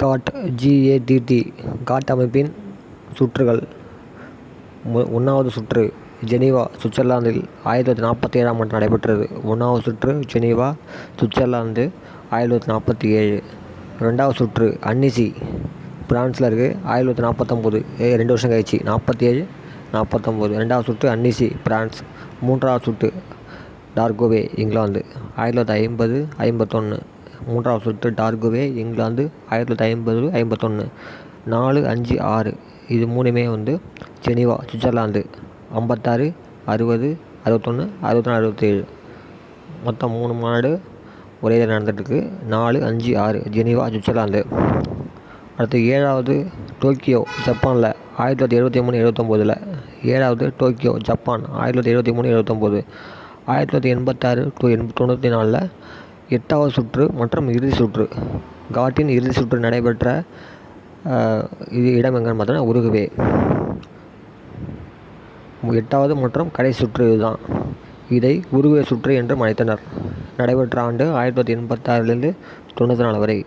God GATT God அமைப்பின் சுற்றுகள். ஒன்றாவது சுற்று ஜெனீவா சுவிட்சர்லாந்தில் ஆயிரத்தி தொள்ளாயிரத்தி நாற்பத்தி ஏழாம் ஆண்டு நடைபெற்றது. ஒன்றாவது சுற்று ஜெனீவா சுவிட்சர்லாந்து ஆயிரத்தி தொள்ளாயிரத்தி நாற்பத்தி ஏழு. ரெண்டாவது சுற்று அன்னிசி பிரான்ஸில் இருக்குது ஆயிரத்தி தொள்ளாயிரத்தி நாற்பத்தொம்போது. ரெண்டு வருஷம் கழிச்சு நாற்பத்தி ஏழு நாற்பத்தொம்போது. ரெண்டாவது சுற்று அன்னிசி பிரான்ஸ். மூன்றாவது சுற்று டார்கோவே இங்கிலாந்து. ஆயிரத்தி தொள்ளாயிரத்தி ஐம்பது ஐம்பத்தொன்று மூன்றாவது சுற்று டார்கோவே இங்கிலாந்து ஆயிரத்தி தொள்ளாயிரத்தி ஐம்பது ஐம்பத்தொன்று நாலு அஞ்சு ஆறு. இது மூணுமே வந்து ஜெனீவா சுவிட்சர்லாந்து. ஐம்பத்தாறு அறுபது அறுபத்தொன்று அறுபத்தொன்று அறுபத்தேழு. மொத்தம் மூணு மாநாடு ஒரே இதில் நடந்துகிட்ருக்கு. நாலு அஞ்சு ஆறு. Geneva Switzerland. அடுத்து ஏழாவது டோக்கியோ ஜப்பானில் ஆயிரத்தி தொள்ளாயிரத்தி எழுபத்தி மூணு எழுபத்தொம்போதில். ஏழாவது டோக்கியோ ஜப்பான் ஆயிரத்தி தொள்ளாயிரத்தி எழுபத்தி மூணு எழுபத்தொம்போது. ஆயிரத்தி தொள்ளாயிரத்தி எண்பத்தாறு டு எண் தொண்ணூற்றி நாலில் எட்டாவது சுற்று மற்றும் இறுதி சுற்று. காட்டின் இறுதி சுற்று நடைபெற்ற இது இடம் எங்கன்னு பார்த்தோன்னா உருகுவே. எட்டாவது மற்றும் கடைசி சுற்று இதுதான். இதை உருகுவே சுற்று என்றும் அழைத்தனர். நடைபெற்ற ஆண்டு ஆயிரத்தி தொள்ளாயிரத்தி எண்பத்தாறுலேருந்து தொண்ணூற்றி நாலு வரை.